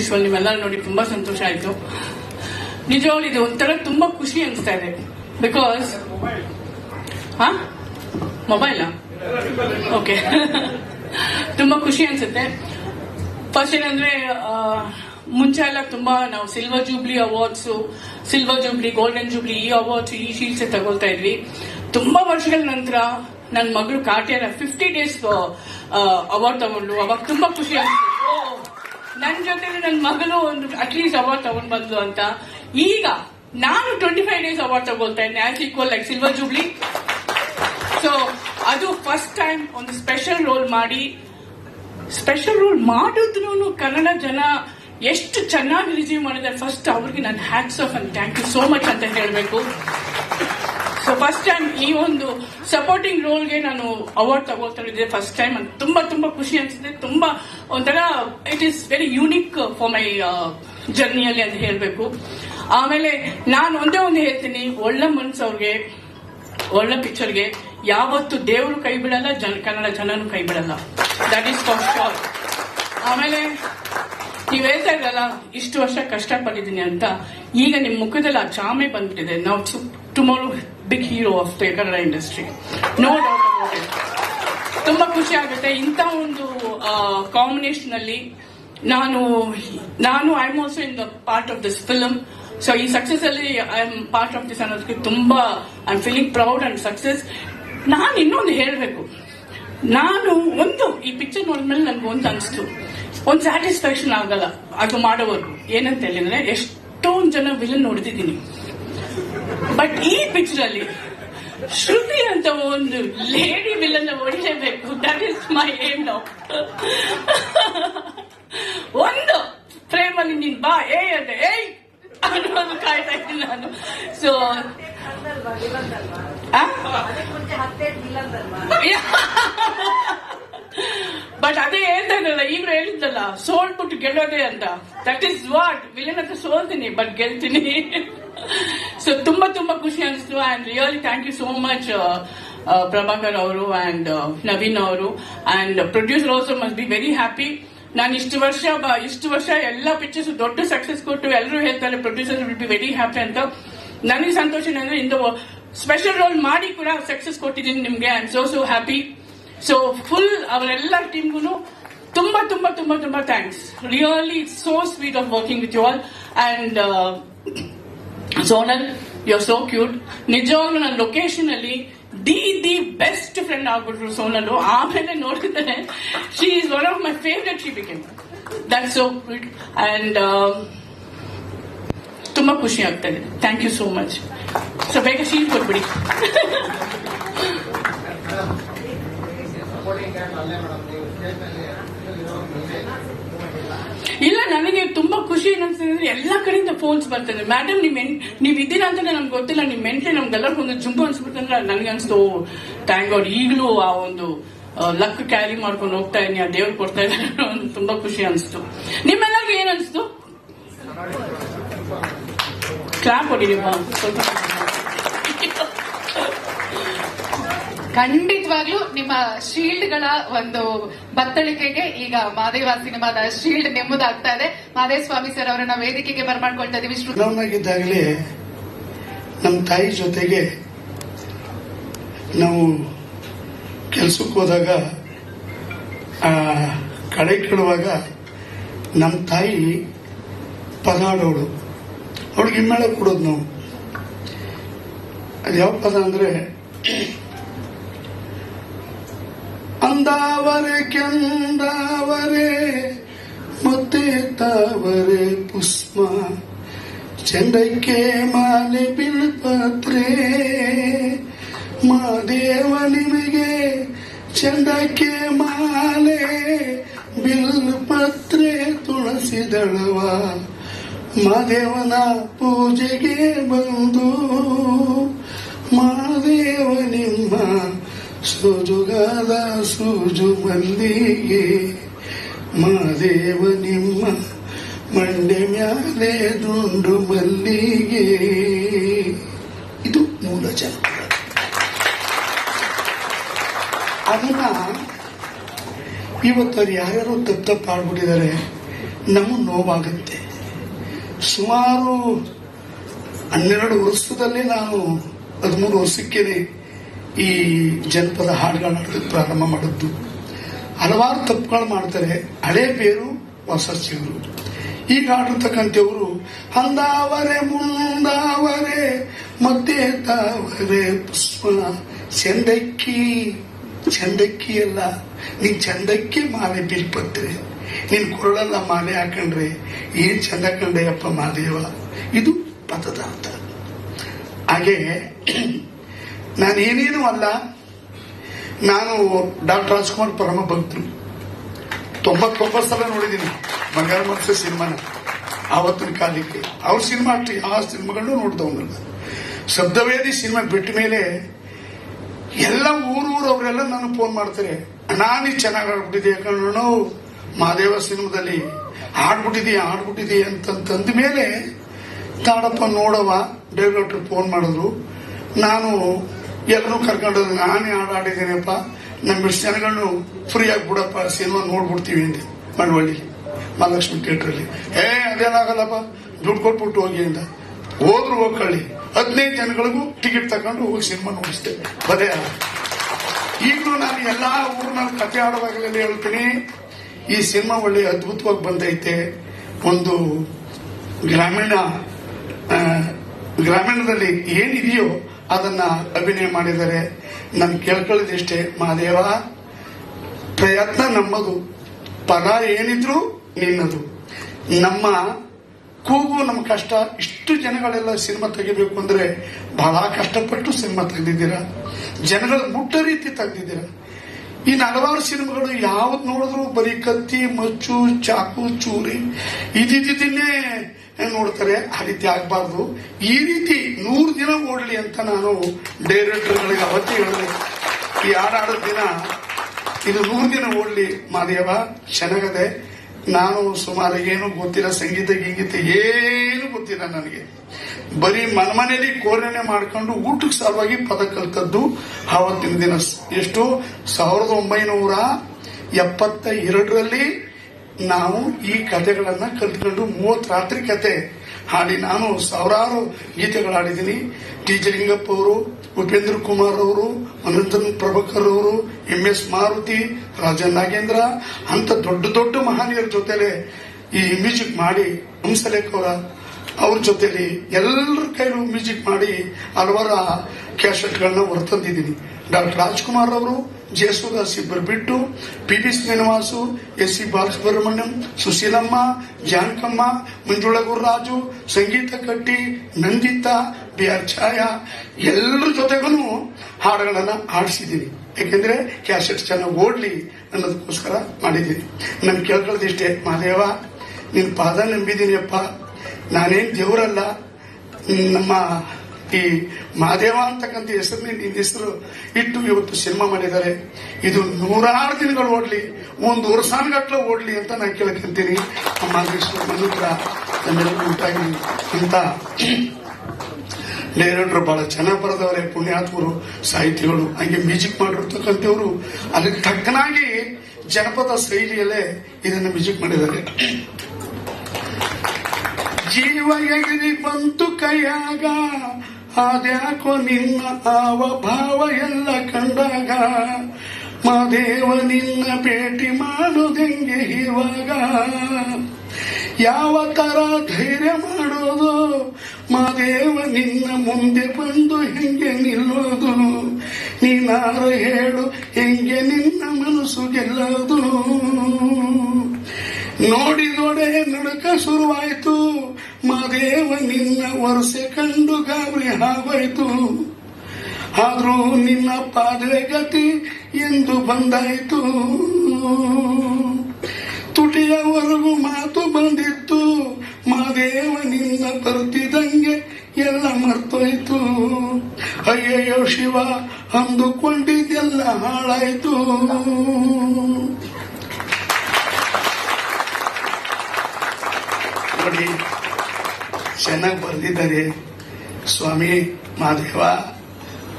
As ನೀವೆಲ್ಲರೂ ನೋಡಿ ತುಂಬಾ ಸಂತೋಷ ಆಯ್ತು. ನಿಜವಾಗ್ಲೂ ಇದು ಒಂಥರ ತುಂಬಾ ಖುಷಿ ಅನಿಸ್ತಾ ಇದೆ. ಬಿಕಾಸ್ ಹಾ? ಮೊಬೈಲಾ ಓಕೆ ತುಂಬಾ ಖುಷಿ ಅನ್ಸುತ್ತೆ. ಫಸ್ಟ್ ಏನಂದ್ರೆ ಮುಂಚೆ ಎಲ್ಲ ತುಂಬಾ ನಾವು silver jubilee awards silver jubilee golden jubilee ಈ ಅವಾರ್ಡ್ಸ್ ಈ ಶೀಲ್ಸ್ ತಗೊಳ್ತಾ ಇದ್ವಿ. ತುಂಬಾ ವರ್ಷಗಳ ನಂತರ ನನ್ನ ಮಗಳು ಕಾಟಿಯರ ಫಿಫ್ಟಿ ಡೇಸ್ ಅವಾರ್ಡ್ ತಗೊಂಡು. ಅವಾಗ ತುಂಬಾ ಖುಷಿ ಆಯ್ತು ನನ್ನ ಜೊತೆ ನನ್ನ ಮಗಳು ಒಂದು ಅಟ್ಲೀಸ್ಟ್ ಅವಾರ್ಡ್ ತಗೊಂಡ್ ಬಂದ್ಲು ಅಂತ. ಈಗ ನಾನು ಟ್ವೆಂಟಿ ಫೈವ್ ಡೇಸ್ ಅವಾರ್ಡ್ ತಗೊಳ್ತಾ ಇದ್ದೆ as equal like silver jubilee so ಅದು ಫಸ್ಟ್ ಟೈಮ್ ಒಂದು ಸ್ಪೆಷಲ್ ರೋಲ್ ಮಾಡಿ. ಸ್ಪೆಷಲ್ ರೋಲ್ ಮಾಡಿದ್ರು ಕನ್ನಡ ಜನ ಎಷ್ಟು ಚೆನ್ನಾಗಿ ರಿಸೀವ್ ಮಾಡಿದ್ದಾರೆ. ಫಸ್ಟ್ ಅವ್ರಿಗೆ ನನ್ನ hats off and thank you so much ಅಂತ ಹೇಳಬೇಕು. ಫಸ್ಟ್ ಟೈಮ್ ಈ ಒಂದು ಸಪೋರ್ಟಿಂಗ್ ರೋಲ್ಗೆ ನಾನು ಅವಾರ್ಡ್ ತಗೋತಾ ಇದ್ದೆ ಫಸ್ಟ್ ಟೈಮ್ ಅಂತ ತುಂಬಾ ತುಂಬಾ ಖುಷಿ ಅನ್ಸುತ್ತೆ. ತುಂಬಾ ಒಂಥರ it is very unique for my ಜರ್ನಿಯಲ್ಲಿ ಅಂತ ಹೇಳಬೇಕು. ಆಮೇಲೆ ನಾನು ಒಂದೇ ಒಂದು ಹೇಳ್ತೀನಿ ಒಳ್ಳೆ ಮನ್ಸು ಅವ್ರಿಗೆ, ಒಳ್ಳೆ ಪಿಕ್ಚರ್ಗೆ ಯಾವತ್ತು ದೇವರು ಕೈ ಬಿಡಲ್ಲ, ಜನ, ಕನ್ನಡ ಜನನು ಕೈ ಬಿಡಲ್ಲ. ದಟ್ ಈಸ್ ಫಾರ್ ಶೋರ್ ಆಮೇಲೆ ನೀವ್ ಹೇಳ್ತಾ ಇರಲ್ಲ ಇಷ್ಟು ವರ್ಷ ಕಷ್ಟಪಟ್ಟಿದ್ದೀನಿ ಅಂತ. ಈಗ ನಿಮ್ಮ ಮುಖದಲ್ಲಿ ಆ ಚಾಮೆ ಬಂದ್ಬಿಟ್ಟಿದೆ. ನಾವು tomorrow big hero of Kannada industry no doubt ತುಂಬಾ ಖುಷಿ ಆಗುತ್ತೆ. ಇಂಥ ಒಂದು ಕಾಂಬಿನೇಷನ್ ಅಲ್ಲಿ ನಾನು ನಾನು I am also in the part of this film so ಈ ಸಕ್ಸಸ್ ಅಲ್ಲಿ I am part of this ಅನ್ನೋದಕ್ಕೆ ತುಂಬಾ I am feeling proud and success ನಾನು ಇನ್ನೊಂದು ಹೇಳಬೇಕು. ನಾನು ಒಂದು, ಈ ಪಿಕ್ಚರ್ ನೋಡಿದ್ಮೇಲೆ ನನ್ಗೆ ಒಂದು ಅನಿಸ್ತು. ಒಂದು ಸ್ಯಾಟಿಸ್ಫ್ಯಾಕ್ಷನ್ ಆಗಲ್ಲ. ಅದು ಮಾಡೋವರೆಗೂ. ಏನಂತ ಹೇಳಿದ್ರೆ, ಎಷ್ಟೊಂದು ಜನ ವಿಲನ್ ನೋಡ್ತಿದ್ದೀನಿ ಬಟ್ ಈ ಪಿಕ್ಚರ್ ಅಲ್ಲಿ ಶ್ರುತಿ ಅಂತ ಒಂದು ಲೇಡಿ ವಿಲನ್ ಹೊಡಿಲೇಬೇಕು. ದಟ್ ಇಸ್ ಮೈ ಏಮ್ ಒಂದು ಫ್ರೇಮ್ ಅಲ್ಲಿ ನೀನ್ ಬಾ, ಏ ಅಂತ ಏಯ್ ಅನ್ನೋದು ಕಾಯ್ತಾ ಇದ್ದೀನಿ ನಾನು. ಸೊ ಬಟ್ ಅದೇ ಹೇಳ್ತಾನಲ್ಲ ಇವ್ರು ಹೇಳಿದ್ದಲ್ಲ ಸೋಲ್ಬಿಟ್ಟು ಗೆಲ್ಲೋದೆ ಅಂತ. ದಟ್ ಇಸ್ ವಾಟ್ ವಿಲನ್ ಅಂತ ಸೋಲ್ತೀನಿ ಬಟ್ ಗೆಲ್ತೀನಿ. ಸೊ ತುಂಬಾ ತುಂಬಾ ಖುಷಿ ಅನಿಸ್ತು and really thank you so much Prabhakar ಅವರು ಅಂಡ್ ನವೀನ್ ಅವರು and producer also must be very happy ನಾನು ಇಷ್ಟು ವರ್ಷ ಇಷ್ಟು ವರ್ಷ ಎಲ್ಲ ಪಿಕ್ಚರ್ಸ್ ದೊಡ್ಡ ಸಕ್ಸಸ್ ಕೊಟ್ಟು ಎಲ್ಲರೂ ಹೇಳ್ತಾರೆ producer will be very happy ಅಂತ ನನಗೆ ಸಂತೋಷ ಏನಂದ್ರೆ ಇಂದು ಸ್ಪೆಷಲ್ ರೋಲ್ ಮಾಡಿ ಕೂಡ ಸಕ್ಸಸ್ ಕೊಟ್ಟಿದ್ದೀನಿ ನಿಮ್ಗೆ I am so so happy so full ಅವರೆಲ್ಲ ಟೀಮ್ಗೂ ತುಂಬಾ ತುಂಬಾ ತುಂಬಾ ತುಂಬಾ thanks really so sweet of working with you all and Sonal you are so cute ನಿಜವಾಗ್ಲೂ ನನ್ನ ಲೊಕೇಶನ್ ಅಲ್ಲಿ ದಿ ದಿ ಬೆಸ್ಟ್ ಫ್ರೆಂಡ್ ಆಗ್ಬಿಟ್ರು ಸೋನಲ್. ಆಮೇಲೆ ನೋಡಿದ್ರೆ she is one of my favourite she became that so cute and ತುಂಬಾ ಖುಷಿ ಆಗ್ತಾ ಇದೆ. Thank you so much so ಬೇಗ ಶೀಲ್ ಕೊಟ್ಬಿಡಿ. ಇಲ್ಲ ನನಗೆ ತುಂಬಾ ಖುಷಿ ಏನಂತಂದ್ರೆ ಎಲ್ಲ ಕಡೆಯಿಂದ ಫೋನ್ಸ್ ಬರ್ತದೆ ಮೇಡಮ್ ನಿಮ್ ನೀವು ಇದ್ದೀರಾ ಅಂತ ನಮ್ಗೆ ಗೊತ್ತಿಲ್ಲ. ನಿಮ್ ಮೆಂಟ್ಲಿ ನಮ್ಗೆಲ್ಲರಿಗೂ ಒಂದು ಜುಂಬು ಅನ್ಸ್ಬಿಡ್ತಂದ್ರೆ ನನಗೆ ಅನ್ಸ್ತು ಥ್ಯಾಂಕ್ ಗಾಡ್ ಈಗಲೂ ಆ ಒಂದು ಲಕ್ ಕ್ಯಾರಿ ಮಾಡ್ಕೊಂಡು ಹೋಗ್ತಾ ಇದೀನಿ ಆ ದೇವ್ರು ಕೊಡ್ತಾ ಇದ್ದಾರೆ. ತುಂಬಾ ಖುಷಿ ಅನ್ಸ್ತು. ನಿಮ್ಮೆಲ್ಲರಿಗೂ ಏನ್ ಅನ್ಸ್ತು? ಕ್ಲಾಪ್ ಬಾ, ಸ್ವಲ್ಪ ಖಂಡಿತವಾಗ್ಲೂ ನಿಮ್ಮ ಶೀಲ್ಡ್ಗಳ ಒಂದು ಬತ್ತಳಿಕೆಗೆ ಈಗ ಮಾದೇವ ಸಿನಿಮಾದ ಶೀಲ್ಡ್ ನೆಮ್ಮದಾಗ್ತಾ ಇದೆ. ಮಾದೇವ ಸ್ವಾಮಿ ಸರ್ ಅವರನ್ನ ವೇದಿಕೆಗೆ ಬರ್ಮಾಡ್ಕೊಳ್ತಾ ಇದೀವಿ ಲಾಕ್ಡೌನ್ನಾಗಿದ್ದಾಗಲೇ ನಮ್ಮ ತಾಯಿ ಜೊತೆಗೆ ನಾವು ಕೆಲಸಕ್ಕೆ ಹೋದಾಗ ಕಡೆ ಕೇಳುವಾಗ ನಮ್ಮ ತಾಯಿ ಪದ ಆಡೋಳು. ಅವಳಿಗೆ ಹಿಮ್ಮೇಳ ಕೊಡೋದು ನಾವು. ಅದು ಯಾವ ಪದ ಅಂದ್ರೆ ಅಂದಾವರೆ ಕೆಂದಾವರೆ ಮತ್ತೆ ತಾವರೆ ಪುಷ್ಪ ಚಂದಕ್ಕೆ ಮಾಲೆ ಬಿಲ್ಪತ್ರೆ. ಮಾದೇವ ನಿಮಗೆ ಚೆಂದಕ್ಕೆ ಮಾಲೆ ಬಿಲ್ಪತ್ರೆ ತುಳಸಿದಳವ. ಮಾದೇವನ ಪೂಜೆಗೆ ಬಂದು ಮಾದೇವ ನಿಮ್ಮ ಸೋಜುಗಾದ ಸೂಜು ಮಲ್ಲಿಗೆ ಮಾದೇವ ನಿಮ್ಮ ಮಂಡೆ ಮ್ಯಾಲೆ ದುಂಡು ಮಲ್ಲಿಗೆ. ಇದು ಮೂಲ ಜನ ಅದನ್ನ ಇವತ್ತು ಅದು ಯಾರ್ಯಾರು ತಪ್ಪ ಆಡ್ಬಿಟ್ಟಿದ್ದಾರೆ, ನಮಗೆ ನೋವಾಗುತ್ತೆ. ಸುಮಾರು ಹನ್ನೆರಡು ವರ್ಷದಲ್ಲಿ ನಾನು ಹದಿಮೂರು ವರ್ಷಕ್ಕೇನೆ ಈ ಜನಪದ ಹಾಡುಗಳನ್ನ ಪ್ರಾರಂಭ ಮಾಡಿದ್ದು. ಹಲವಾರು ತಪ್ಪುಗಳು ಮಾಡ್ತಾರೆ. ಹಳೆ ಬೇರು ಹೊಸ ಚಿಗುರು. ಈಗ ಆಡಿರ್ತಕ್ಕಂಥವ್ರು ಅಂದಾವರೆ, ಮುಂದಾವರೆ ಮತ್ತೆ ತಾವರೆ ಪುಷ್ಪ ಚಂದಕ್ಕಿ ಚಂದಕ್ಕಿ ಅಲ್ಲ, ನೀನ್ ಚಂದಕ್ಕೆ ಮಾಲೆ ಬೀಳ್ಪತ್ರೆ ನಿನ್ ಕೊರಳಲ್ಲ ಮಾಲೆ ಹಾಕೊಂಡ್ರೆ ಏನ್ ಚಂದ ಕಂಡೆಯಪ್ಪ ಮಾದೇವ ಇದು ಪದದ ಅರ್ಥ ಹಾಗೆ ನಾನೇನೇನು ಅಲ್ಲ. ನಾನು ಡಾಕ್ಟರ್ ರಾಜ್ಕುಮಾರ್ ಪರಮ ಭಕ್ತರು. ತೊಂಬತ್ತೊಂಬತ್ತು ಸಲ ನೋಡಿದ್ದೀನಿ. ಬಂಗಾರ ಮನಸ್ಸು ಸಿನಿಮಾನ. ಆವತ್ತಿನ ಕಾಲಕ್ಕೆ. ಅವ್ರ ಸಿನಿಮಾ ಯಾವ ಸಿನಿಮಾಗಳನ್ನು ನೋಡ್ದವನಲ್ಲ ಶಬ್ದವೇದಿ ಸಿನಿಮಾ ಬಿಟ್ಟ ಮೇಲೆ ಎಲ್ಲ ಊರೂರು ಅವರೆಲ್ಲ ನಾನು ಫೋನ್ ಮಾಡ್ತಾರೆ. ನಾನು ಚೆನ್ನಾಗಿ ಆಡ್ಬಿಟ್ಟಿದೆ ಕಣ್ಣು ಮಹಾದೇವ ಸಿನಿಮಾದಲ್ಲಿ ಹಾಡ್ಬಿಟ್ಟಿದೀಯ ಆಡ್ಬಿಟ್ಟಿದೀಯ ಅಂತಂತಂದ ಮೇಲೆ ತಾಡಪ್ಪ ನೋಡವ ಡೈರೆಕ್ಟರ್ ಫೋನ್ ಮಾಡಿದ್ರು. ನಾನು ಎಲ್ಲರೂ ಕರ್ಕೊಂಡು ನಾನೇ ಹಾಡು ಆಡಿದ್ದೀನಪ್ಪ ನಮ್ಮ ಇಷ್ಟು ಜನಗಳನ್ನು ಫ್ರೀ ಬಿಡಪ್ಪ, ಸಿನಿಮಾ ನೋಡ್ಬಿಡ್ತೀವಿ ಅಂದೆ ಮಳವಳ್ಳಿ ಮಹಾಲಕ್ಷ್ಮಿ ಥಿಯೇಟ್ರಲ್ಲಿ. ಏ ಅದೇನಾಗಲ್ಲಪ್ಪ, ದುಡ್ಡು ಕೊಟ್ಬಿಟ್ಟು ಹೋಗಿ ಅಂತ ಹೋದ್ರು ಹೋಗ್ಕೊಳ್ಳಿ. ಹದಿನೈದು ಜನಗಳಿಗೂ ಟಿಕೆಟ್ ತಗೊಂಡು ಹೋಗಿ ಸಿನಿಮಾ ನೋಡಿಸ್ತೇವೆ ಬದೇ ಈಗಲೂ ನಾನು ಎಲ್ಲಾ ಊರಿನಲ್ಲಿ ಕತೆ ಆಡುವಾಗಲೆಲ್ಲ ಹೇಳ್ತೀನಿ. ಈ ಸಿನಿಮಾ ಒಳ್ಳೆ ಅದ್ಭುತವಾಗಿ ಬಂದೈತೆ. ಒಂದು ಗ್ರಾಮೀಣ ಗ್ರಾಮೀಣದಲ್ಲಿ ಏನಿದೆಯೋ ಅದನ್ನ ಅಭಿನಯ ಮಾಡಿದರೆ ನಾನು ಕೇಳ್ಕೊಳ್ಳೋದಿಷ್ಟೇ. ಮಹಾದೇವ, ಪ್ರಯತ್ನ ನಮ್ಮದು. ಪರ ಏನಿದ್ರು ನಿನ್ನದು. ನಮ್ಮ ಕೂಗು, ನಮ್ಮ ಕಷ್ಟ, ಇಷ್ಟು ಜನಗಳೆಲ್ಲ ಸಿನಿಮಾ ತೆಗಿಬೇಕು ಅಂದ್ರೆ ಬಹಳ ಕಷ್ಟಪಟ್ಟು ಸಿನಿಮಾ ತೆಗೆದಿದ್ದೀರಾ? ಜನಗಳ ಮುಟ್ಟ ರೀತಿ ತೆಗೆದಿದ್ದೀರಾ? ಇನ್ನು ಹಲವಾರು ಸಿನಿಮಾಗಳು ಯಾವ್ದು ನೋಡಿದ್ರು ಬರೀ ಕತ್ತಿ, ಮಚ್ಚು, ಚಾಕು, ಚೂರಿ ಇದಿದ್ದನ್ನೇ ನೋಡ್ತಾರೆ? ಆ ರೀತಿ ಆಗಬಾರ್ದು. ಈ ರೀತಿ ನೂರು ದಿನ ಓಡಲಿ ಅಂತ ನಾನು ಡೈರೆಕ್ಟರ್ಗಳಿಗೆ ಅವತ್ತೇ ಹೇಳಿದೆ. ಈ ಹಾಡಾಡೋ ದಿನ ಇದು ನೂರು ದಿನ ಓಡಲಿ ಮಾದೇವ ಚೆನ್ನಾಗದೆ ನಾನು ಸುಮಾರು ಏನು ಗೊತ್ತಿಲ್ಲ, ಸಂಗೀತ, ಗೀಗೀತ ಏನು ಗೊತ್ತಿಲ್ಲ ನನಗೆ. ಬರೀ ಮನೆಯಲ್ಲಿ ಕೋರಣೆ ಮಾಡ್ಕೊಂಡು ಊಟಕ್ಕೆ ಸಲುವಾಗಿ ಪದ ಕಲ್ತದ್ದು ಅವತ್ತಿನ ದಿನ. ಎಷ್ಟು? ಸಾವಿರದ ಒಂಬೈನೂರ ಎಪ್ಪತ್ತ ಎರಡರಲ್ಲಿ ನಾವು ಈ ಕಥೆಗಳನ್ನ ಕಲ್ತ್ಕೊಂಡು ಮೂವತ್ತು ರಾತ್ರಿ ಕತೆ ಹಾಡಿ ನಾನು ಸಾವಿರಾರು ಗೀತೆಗಳು ಹಾಡಿದ್ದೀನಿ ಟಿ ಜೆ ಲಿಂಗಪ್ಪ ಅವರು, ಉಪೇಂದ್ರ ಕುಮಾರ್ ಅವರು, ಅನಂತನ್ ಪ್ರಭಾಕರ್ ಅವರು, ಎಂ ಎಸ್ ಮಾರುತಿ ರಾಜನ್ ನಾಗೇಂದ್ರ, ಅಂತ ದೊಡ್ಡ ದೊಡ್ಡ ಮಹಾನೀಯರ ಜೊತೆಲೆ ಈ ಮ್ಯೂಸಿಕ್ ಮಾಡಿ ಹಂಸಲೇಖ ಅವರ, ಅವ್ರ ಜೊತೆಲಿ ಎಲ್ಲರ ಕೈಲೂ ಮ್ಯೂಸಿಕ್ ಮಾಡಿ ಹಲವಾರ ಕ್ಯಾಸೆಟ್ಗಳನ್ನ ಹೊರತಂದಿದ್ದೀನಿ. ಡಾಕ್ಟರ್ ರಾಜ್ಕುಮಾರ್ ಅವರು ಜಯಸುದಾಸ್ ಇಬ್ಬರು ಬಿಟ್ಟು P B Srinivas S C Balasubrahmanyam, Sushilamma, Janakamma Manjula Gururaju Sangeetha Katti, Nanditha B R ಛಾಯಾ, ಎಲ್ಲರ ಜೊತೆಗೂ ಹಾಡುಗಳನ್ನ ಹಾಡಿಸಿದ್ದೀನಿ. ಯಾಕೆಂದ್ರೆ ಕ್ಯಾಸೆಟ್ ಚೆನ್ನಾಗಿ ಓಡ್ಲಿ ಅನ್ನೋದಕ್ಕೋಸ್ಕರ ಮಾಡಿದ್ದೀನಿ. ನಾನು ಕೇಳ್ಕೊಳ್ಳೋದಿಷ್ಟೇ ಮಹಾದೇವ ನಿನ್ನ ಪಾದ ನಂಬಿದ್ದೀನಿಯಪ್ಪ ನಾನೇನು ದೇವರಲ್ಲ, ನಮ್ಮ ಈ ಮಹಾದೇವ ಅಂತಕ್ಕಂಥ ಹೆಸರಿನ ನಿನ್ನ ಹೆಸರು ಇಟ್ಟು ಇವತ್ತು ಸಿನಿಮಾ ಮಾಡಿದ್ದಾರೆ. ಇದು ನೂರಾರು ದಿನಗಳು ಓಡ್ಲಿ, ಒಂದು ವರ್ಷಾನುಗಟ್ಲೆ ಓಡ್ಲಿ ಅಂತ ನಾನು ಕೇಳ್ಕೊಂತೀನಿ ನಮ್ಮ ಮನುತ್ರ ನಮ್ಮೆಲ್ಲರಿಗೂ ಉಂಟಾಗಿ ಅಂತ ಡೈರೆಕ್ಟರ್ ಬಹಳ ಚೆನ್ನಾಗಿ ಬರೆದವರೇ, ಪುಣ್ಯಾತ್ಮರು, ಸಾಹಿತಿಗಳು. ಹಂಗೆ ಮ್ಯೂಸಿಕ್ ಮಾಡಿರ್ತಕ್ಕಂಥವ್ರು, ಅದಕ್ಕೆ ತಕ್ಕನಾಗಿ ಜನಪದ ಶೈಲಿಯಲ್ಲೇ ಇದನ್ನು ಮ್ಯೂಸಿಕ್ ಮಾಡಿದ್ದಾರೆ. ಜೀವ ಎಗಿರಿ ಬಂತು ಕೈಯಾಗ ಅದ್ಯಾಕೋ ನಿನ್ನ ಆವ ಭಾವ ಎಲ್ಲ ಕಂಡಾಗ, ಮಾದೇವ ನಿನ್ನ ಭೇಟಿ ಮಾಡೋದೆಂಗೆ ಇವಾಗ ಯಾವ ತರ ಧೈರ್ಯ ಮಾಡೋದು, ಮಾದೇವ ನಿನ್ನ ಮುಂದೆ ಬಂದು ಹೆಂಗೆ ನಿಲ್ಲೋದು, ನೀನಾರು ಹೇಳು ಹೆಂಗೆ ನಿನ್ನ ಮನಸ್ಸು ಗೆಲ್ಲೋದು. ನೋಡಿದೊಡೆ ನಡುಕ ಶುರುವಾಯ್ತು ಮಾದೇವ ನಿನ್ನ ವರ್ಷೆ ಕಂಡು ಗಾಬರಿ ಆಗೋಯ್ತು ಆದ್ರೂ ನಿನ್ನ ಪಾದ್ರೆ ಗತಿ ಎಂದು ಬಂದಾಯ್ತು. ತುಟಿಯವರೆಗೂ ಮಾತು ಬಂದಿತ್ತು. ಮಾದೇವ ನಿನ್ನ ಬರ್ತಿದಂಗೆ ಎಲ್ಲ ಮರ್ತೋಯ್ತು. ಅಯ್ಯಯ್ಯೋ ಶಿವ, ಅಂದುಕೊಂಡಿದ್ದೆಲ್ಲ ಹಾಳಾಯ್ತು ನೋಡಿ ಚೆನ್ನಾಗಿ ಬರೆದಿದ್ದಾರೆ. ಸ್ವಾಮಿ, ಮಹಾದೇವ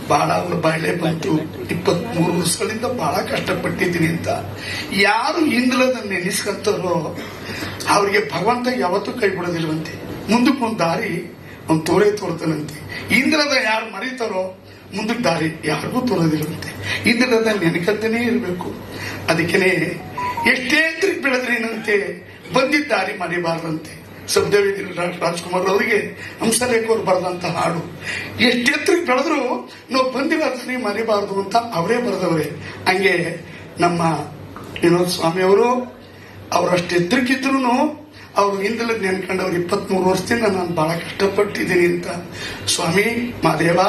ಬಹಳ ಅವ್ರ ಬಾಯಿಲೆ ಬಂತು. ಇಪ್ಪತ್ಮೂರು ವರ್ಷಗಳಿಂದ ಬಹಳ ಕಷ್ಟಪಟ್ಟಿದ್ದೀನಿ ಅಂತ. ಯಾರು ಇಂದ್ಲದ ನೆನೆಸ್ಕೊಂತಾರೋ, ಅವರಿಗೆ ಭಗವಂತ ಯಾವತ್ತೂ ಕೈ ಬಿಡೋದಿಲ್ವಂತೆ. ಮುಂದಕ್ಕೊಂದು ದಾರಿ ಒಂದು ತೋರೆ ತೋರ್ತಾನಂತೆ. ಇಂದ್ರದ ಯಾರು ಮರೀತಾರೋ, ಮುಂದಕ್ಕೆ ದಾರಿ ಯಾರಿಗೂ ತೋರೋದಿಲ್ವಂತೆ. ಇಂದ್ರದ ನೆನಕಂತನೇ ಇರಬೇಕು. ಅದಕ್ಕೇನೆ ಎಷ್ಟೇ ತಿರುಗಿ ಬೆಳೆದ್ರೇನಂತೆ ಬಂದಿದ್ದ ದಾರಿ ಮರಿಬಾರ್ದಂತೆ. ಸಬ್ದೇವಿ ರಾಜ್ಕುಮಾರ್ ಅವರಿಗೆ ಹಂಸಲೇಖ ಅವರು ಬರೆದಂತ ಹಾಡು. ಎಷ್ಟೆತ್ತರಿಗೆ ಬೆಳೆದ್ರು ನಾವು ಬಂದಿರೋ ದಾರಿ ಮರಿಬಾರ್ದು ಅಂತ ಅವರೇ ಬರೆದವರೇ. ಹಂಗೆ ನಮ್ಮ ವಿನೋದ್ ಸ್ವಾಮಿ ಅವರು ಅವರಷ್ಟು ಎತ್ತರಕ್ಕಿದ್ರು ಅವ್ರು ಹಿಂದಲ ನೆನ್ಕೊಂಡವ್ರು ಇಪ್ಪತ್ಮೂರು ವರ್ಷದಿಂದ ನಾನು ಬಹಳ ಕಷ್ಟಪಟ್ಟಿದ್ದೀನಿ ಅಂತ. ಸ್ವಾಮಿ ಮಾದೇವ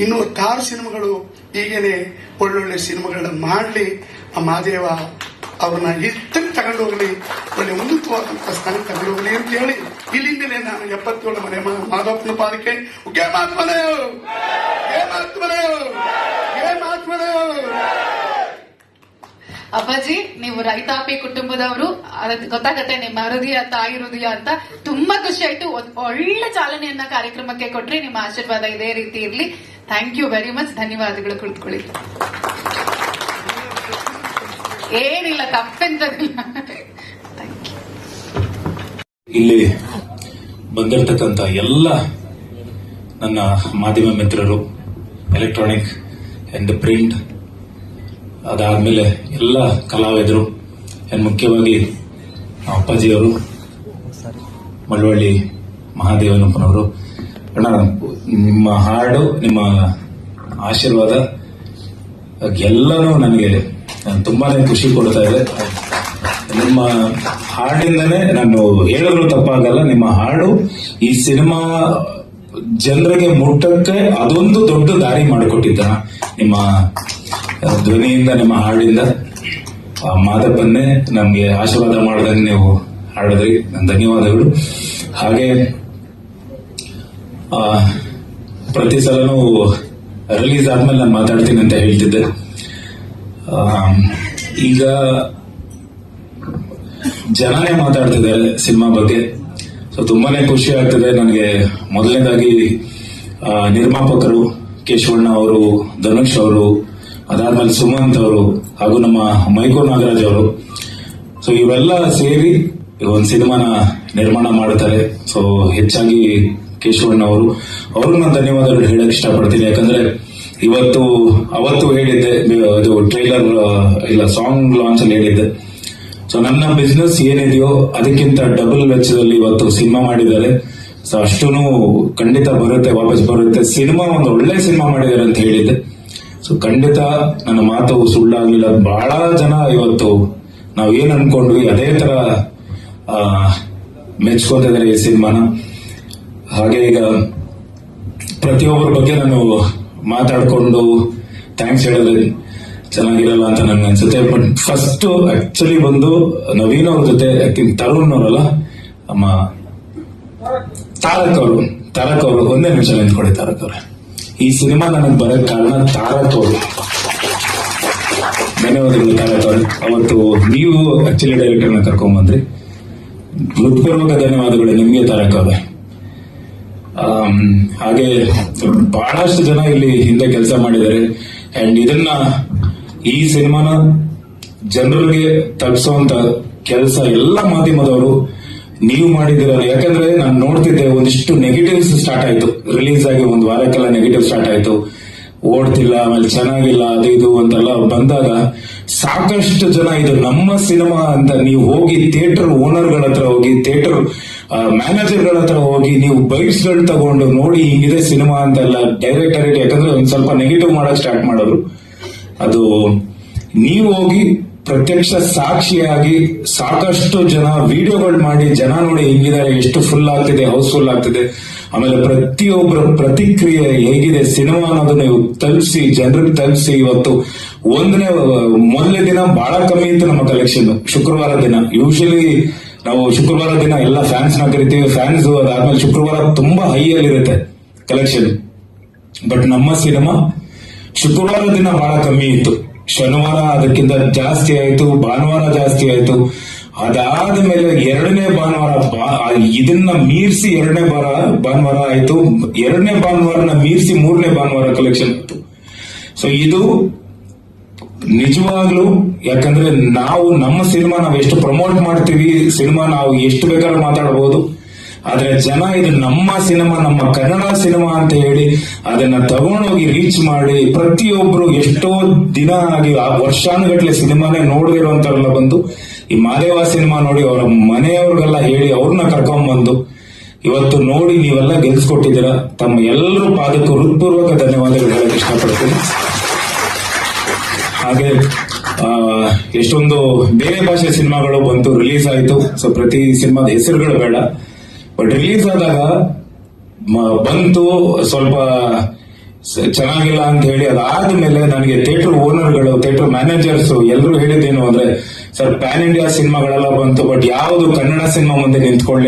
ಇನ್ನು ಕಾರ್ ಸಿನಿಮಾಗಳು ಹೀಗೇನೆ ಒಳ್ಳೊಳ್ಳೆ ಸಿನಿಮಾಗಳನ್ನ ಮಾಡಲಿ. ಆ ಮಾದೇವ ಅವ್ರನ್ನ ಎತ್ತಕ್ಕೆ ತಗೊಂಡು ಹೋಗ್ಲಿ, ಒಳ್ಳೆ ಉನ್ನತವಾದಂತ ಸ್ಥಾನ ತಗೊಂಡು ಹೋಗ್ಲಿ ಅಂತ ಹೇಳಿ ಇಲ್ಲಿಂದಲೇ ನಾನು ಎಪ್ಪತ್ತೇಳು ಮನೆ ಮಾಧವಪ್ಪನ ಪಾದಕ್ಕೆ ಉಗ್ಗೆ ಮಾತ್ಮನೆ ಅಪ್ಪಾಜಿ, ನೀವು ರೈತಾಪಿ ಕುಟುಂಬದವರು ಗೊತ್ತಾಗತ್ತೆ, ನಿಮ್ಮ ಹೃದಯ ತಾಯಿ ಹೃದಯ ಅಂತ ತುಂಬಾ ಖುಷಿ ಆಯ್ತು. ಒಳ್ಳೆ ಚಾಲನೆಯನ್ನ ಕಾರ್ಯಕ್ರಮಕ್ಕೆ ಕೊಟ್ರಿ, ನಿಮ್ಮ ಆಶೀರ್ವಾದ ಇದೇ ರೀತಿ ಇರ್ಲಿ. ಥ್ಯಾಂಕ್ ಯು ವೆರಿ ಮಚ್ ಧನ್ಯವಾದಗಳು ಕುಳಿತುಕೊಳ್ಳಿ. ಏನಿಲ್ಲ ಇಲ್ಲಿ. ಬಂದಿರತಕ್ಕಂತ ಎಲ್ಲ ನನ್ನ ಮಾಧ್ಯಮ ಮಿತ್ರರು ಎಲೆಕ್ಟ್ರಾನಿಕ್ ಅಂಡ್ ಪ್ರಿಂಟ್ ಅದಾದ್ಮೇಲೆ ಎಲ್ಲ ಕಲಾವಿದರು, and ಮುಖ್ಯವಾಗಿ ಅಪ್ಪಾಜಿಯವರು, ಮಳವಳ್ಳಿ ಮಹಾದೇವನಪ್ಪನವರು ಅಣ್ಣ, ನಿಮ್ಮ ಹಾಡು, ನಿಮ್ಮ ಆಶೀರ್ವಾದ ಎಲ್ಲರೂ ನನಗೆ ತುಂಬಾನೇ ಖುಷಿ ಕೊಡ್ತಾ ಇದೆ ನಿಮ್ಮ ಹಾಡಿಂದನೇ ನಾನು ಹೇಳಿದ್ರು ತಪ್ಪಾಗಲ್ಲ, ನಿಮ್ಮ ಹಾಡು ಈ ಸಿನಿಮಾ ಜನರಿಗೆ ಮುಟ್ಟಕ್ಕೆ ಅದೊಂದು ದೊಡ್ಡ ದಾರಿ ಮಾಡಿಕೊಟ್ಟಿದ್ದ ನಿಮ್ಮ ಧ್ವನಿಯಿಂದ, ನಿಮ್ಮ ಹಾಡಿಂದ. ಆ, ಮಾದಪ್ಪನ್ನೇ ನಮ್ಗೆ ಆಶೀರ್ವಾದ ಮಾಡ್ದಂಗೆ ನೀವು ಹಾಡಿದ್ರಿ. ಧನ್ಯವಾದಗಳು. ಹಾಗೆ ಪ್ರತಿ ಸಲನೂ ರಿಲೀಸ್ ಆದ್ಮೇಲೆ ನಾನು ಮಾತಾಡ್ತೀನಿ ಅಂತ ಹೇಳ್ತಿದ್ದೆ. ಈಗ ಜನನೇ ಮಾತಾಡ್ತಿದ್ದಾರೆ ಸಿನಿಮಾ ಬಗ್ಗೆ. ಸೊ ತುಂಬಾನೇ ಖುಷಿ ಆಗ್ತದೆ. ನನಗೆ ಮೊದಲನೇದಾಗಿ ನಿರ್ಮಾಪಕರು ಕೇಶವಣ್ಣ ಅವರು, ಧನುಷ್ ಅವರು, ಅದಾದ್ಮೇಲೆ ಸುಮಂತ್ ಅವರು ಹಾಗೂ ನಮ್ಮ ಮೈಕೋ ನಾಗರಾಜ್ ಅವರು. ಸೊ ಇವೆಲ್ಲ ಸೇರಿ ಒಂದು ಸಿನಿಮಾನ ನಿರ್ಮಾಣ ಮಾಡ್ತಾರೆ. ಸೊ ಹೆಚ್ಚಾಗಿ ಕೇಶವಣ್ಣ ಅವರು. ಅವ್ರಿಗೆ ನಾನು ಧನ್ಯವಾದಗಳು ಹೇಳಕ್ ಇಷ್ಟಪಡ್ತೀನಿ. ಯಾಕಂದ್ರೆ ಇವತ್ತು, ಅವತ್ತು ಹೇಳಿದ್ದೆ ಇದು ಟ್ರೈಲರ್ ಇಲ್ಲ ಸಾಂಗ್ ಲಾಂಚ್ ಅಲ್ಲಿ ಹೇಳಿದ್ದೆ. ಸೊ ನನ್ನ ಬಿಸ್ನೆಸ್ ಏನಿದೆಯೋ, ಅದಕ್ಕಿಂತ ಡಬಲ್ ವೆಚ್ಚದಲ್ಲಿ ಇವತ್ತು ಸಿನಿಮಾ ಮಾಡಿದ್ದಾರೆ. ಸೊ ಅಷ್ಟೂ ಖಂಡಿತ ಬರುತ್ತೆ, ವಾಪಸ್ ಬರುತ್ತೆ. ಸಿನಿಮಾ, ಒಂದು ಒಳ್ಳೆ ಸಿನಿಮಾ ಮಾಡಿದ್ದಾರೆ ಅಂತ ಹೇಳಿದ್ದೆ. ಸೊ ಖಂಡಿತ ನನ್ನ ಮಾತು ಸುಳ್ಳಾಗ್ಲಿಲ್ಲ. ಬಹಳ ಜನ ಇವತ್ತು ನಾವ್ ಏನ್ ಅನ್ಕೊಂಡ್ವಿ, ಅದೇ ತರ ಮೆಚ್ಕೊತಿದ್ದಾರೆ ಈ ಸಿನಿಮಾನ. ಹಾಗೆ ಈಗ ಪ್ರತಿಯೊಬ್ಬರ ಬಗ್ಗೆ ನಾನು ಮಾತಾಡ್ಕೊಂಡು ಥ್ಯಾಂಕ್ಸ್ ಹೇಳಿದ್ರೆ ಚೆನ್ನಾಗಿರಲ್ಲ ಅಂತ ನನ್ಗೆ ಅನ್ಸುತ್ತೆ. ಬಟ್ ಫಸ್ಟ್ ಆಕ್ಚುಲಿ ಬಂದು ನವೀನ್ ಅವ್ರ ಜೊತೆ ತರುಣ್ ಅವರಲ್ಲ, ನಮ್ಮ ತಾರಕ್ ಅವರು ತಾರಕ್ ಅವರು, ಒಂದೇ ನಿಮಿಷ ನಿಂತ್ಕೊಳ್ಳಿ ತಾರಕ್ ಅವ್ರೆ. ಈ ಸಿನಿಮಾ ನನಗೆ ಬರೋ ಕಾರಣ ತಾರಕ್ ಅವರು. ಧನ್ಯವಾದಗಳು ತಾರಕ್ ಅವರು. ಅವತ್ತು ನೀವು ಆಕ್ಚುಲಿ ಡೈರೆಕ್ಟರ್ನ ಕರ್ಕೊಂಡ್ ಬಂದ್ರಿ. ಹೃತ್ಪೂರ್ವಕ ಧನ್ಯವಾದಗಳು ನಿಮಗೆ ತಾರಕ್ ಅವ್ರೆ. ಹಾಗೆ ಬಹಳಷ್ಟು ಜನ ಇಲ್ಲಿ ಹಿಂದೆ ಕೆಲಸ ಮಾಡಿದ್ದಾರೆ. ಅಂಡ್ ಇದನ್ನ ಈ ಸಿನಿಮಾನ ಜನರಿಗೆ ತಲುಪಿಸುವಂತ ಕೆಲಸ ಎಲ್ಲ ಮಾಧ್ಯಮದವರು ನೀವು ಮಾಡಿದಿರಲ್ಲ ಯಾಕಂದ್ರೆ ನಾನು ನೋಡ್ತಿದ್ದೆ ಒಂದಿಷ್ಟು ನೆಗೆಟಿವ್ಸ್ ಸ್ಟಾರ್ಟ್ ಆಯ್ತು. ರಿಲೀಸ್ ಆಗಿ ಒಂದು ವಾರಕ್ಕೆಲ್ಲ ನೆಗೆಟಿವ್ ಸ್ಟಾರ್ಟ್ ಆಯ್ತು. ಓಡ್ತಿಲ್ಲ, ಆಮೇಲೆ ಚೆನ್ನಾಗಿಲ್ಲ, ಅದು ಇದು ಅಂತೆಲ್ಲ ಬಂದಾಗ ಸಾಕಷ್ಟು ಜನ ಇದು ನಮ್ಮ ಸಿನಿಮಾ ಅಂತ ನೀವು ಹೋಗಿ ಥಿಯೇಟರ್ ಓನರ್ಗಳ ಹತ್ರ ಹೋಗಿ ಥಿಯೇಟರ್ ಮ್ಯಾನೇಜರ್ಗಳ ಹತ್ರ ಹೋಗಿ ನೀವು ಬೈಟ್ಸ್ಗಳು ತಗೊಂಡು ನೋಡಿ ಹಿಂಗಿದೆ ಸಿನಿಮಾ ಅಂತೆಲ್ಲ ಡೈರೆಕ್ಟರ್ ಯಾಕಂದ್ರೆ ಒಂದ್ ಸ್ವಲ್ಪ ನೆಗೆಟಿವ್ ಮಾಡಕ್ ಸ್ಟಾರ್ಟ್ ಮಾಡೋರು ಅದು ನೀವು ಹೋಗಿ ಪ್ರತ್ಯಕ್ಷ ಸಾಕ್ಷಿಯಾಗಿ ಸಾಕಷ್ಟು ಜನ ವಿಡಿಯೋಗಳು ಮಾಡಿ ಜನ ನೋಡಿ ಹೆಂಗಿದ್ದಾರೆ, ಎಷ್ಟು ಫುಲ್ ಆಗ್ತಿದೆ ಹೌಸ್ಫುಲ್ ಆಗ್ತಿದೆ. ಆಮೇಲೆ ಪ್ರತಿಯೊಬ್ಬರ ಪ್ರತಿಕ್ರಿಯೆ ಹೇಗಿದೆ ಸಿನಿಮಾ ಅನ್ನೋದು ನೀವು ತಲುಪಿಸಿ, ಜನರಿಗೆ ತಲುಪಿಸಿ ಇವತ್ತು. ಒಂದನೇ ಮೊದಲನೇ ದಿನ ಬಹಳ ಕಮ್ಮಿ ಇತ್ತು ನಮ್ಮ ಕಲೆಕ್ಷನ್ ಶುಕ್ರವಾರ ದಿನ. ಯೂಶಲಿ ನಾವು ಶುಕ್ರವಾರ ದಿನ ಎಲ್ಲ ಫ್ಯಾನ್ಸ್ನ ಕರಿತೀವಿ. ಫ್ಯಾನ್ಸ್ ಅದಾದ್ಮೇಲೆ ಶುಕ್ರವಾರ ತುಂಬಾ ಹೈ ಅಲ್ಲಿ ಇರುತ್ತೆ ಕಲೆಕ್ಷನ್ ಬಟ್ ನಮ್ಮ ಸಿನಿಮಾ ಶುಕ್ರವಾರ ದಿನ ಬಹಳ ಕಮ್ಮಿ ಇತ್ತು. ಶನಿವಾರ ಅದಕ್ಕಿಂತ ಜಾಸ್ತಿ ಆಯ್ತು, ಭಾನುವಾರ ಜಾಸ್ತಿ ಆಯ್ತು. ಅದಾದ ಮೇಲೆ ಎರಡನೇ ಭಾನುವಾರ ಇದನ್ನ ಮೀರಿಸಿ ಎರಡನೇ ಬಾರ ಭಾನುವಾರ ಆಯ್ತು. ಎರಡನೇ ಭಾನುವಾರನ ಮೀರಿಸಿ ಮೂರನೇ ಭಾನುವಾರ ಕಲೆಕ್ಷನ್ ಇತ್ತು ಸೊ ಇದು ನಿಜವಾಗ್ಲೂ, ಯಾಕಂದ್ರೆ ನಾವು ನಮ್ಮ ಸಿನಿಮಾ ನಾವು ಎಷ್ಟು ಪ್ರಮೋಟ್ ಮಾಡ್ತೀವಿ, ಸಿನಿಮಾ ನಾವು ಎಷ್ಟು ಬೇಕಾದ್ರೂ ಮಾತಾಡಬಹುದು ಆದ್ರೆ ಜನ ಇದು ನಮ್ಮ ಸಿನಿಮಾ, ನಮ್ಮ ಕನ್ನಡ ಸಿನಿಮಾ ಅಂತ ಹೇಳಿ ಅದನ್ನ ತಗೊಂಡೋಗಿ ರೀಚ್ ಮಾಡಿ ಪ್ರತಿಯೊಬ್ರು ಎಷ್ಟೋ ದಿನ ಆಗಿ, ಆ ವರ್ಷಾನುಗಟ್ಲೆ ಸಿನಿಮಾನೇ ನೋಡದಿರುವಂತವ್ರೆಲ್ಲ ಬಂದು, ಈ ಮಾದೇವ ಸಿನಿಮಾ ನೋಡಿ ಅವರ ಮನೆಯವ್ರಿಗೆಲ್ಲ ಹೇಳಿ ಅವ್ರನ್ನ ಕರ್ಕೊಂಡ್ ಬಂದು ಇವತ್ತು ನೋಡಿ ನೀವೆಲ್ಲ ಗೆಲ್ಸ್ಕೊಟ್ಟಿದ್ದೀರಾ. ತಮ್ಮ ಎಲ್ಲರೂ ಪಾದಕ್ಕೂ ಹೃತ್ಪೂರ್ವಕ ಧನ್ಯವಾದಗಳು ಹೇಳಕ್ ಇಷ್ಟಪಡ್ತೀನಿ. ಹಾಗೆ ಎಷ್ಟೊಂದು ಬೇರೆ ಭಾಷೆ ಸಿನಿಮಾಗಳು ಬಂತು ರಿಲೀಸ್ ಆಯಿತು. ಸೊ ಪ್ರತಿ ಸಿನಿಮಾದ ಹೆಸರುಗಳು ಬೇಡ. ಬಟ್ ರಿಲೀಸ್ ಆದಾಗ ಬಂತು, ಸ್ವಲ್ಪ ಚೆನ್ನಾಗಿಲ್ಲ ಅಂತ ಹೇಳಿ ಅದಾದ್ಮೇಲೆ ನನಗೆ ಥಿಯೇಟರ್ ಓನರ್ಗಳು ಥಿಯೇಟರ್ ಮ್ಯಾನೇಜರ್ಸ್ ಎಲ್ಲರೂ ಹೇಳಿದ್ದೇನು ಅಂದ್ರೆ, ಸರ್ ಪ್ಯಾನ್ ಇಂಡಿಯಾ ಸಿನಿಮಾಗಳೆಲ್ಲ ಬಂತು ಬಟ್ ಯಾವುದು ಕನ್ನಡ ಸಿನಿಮಾ ಮುಂದೆ ನಿಂತ್ಕೊಳ್ಳಿ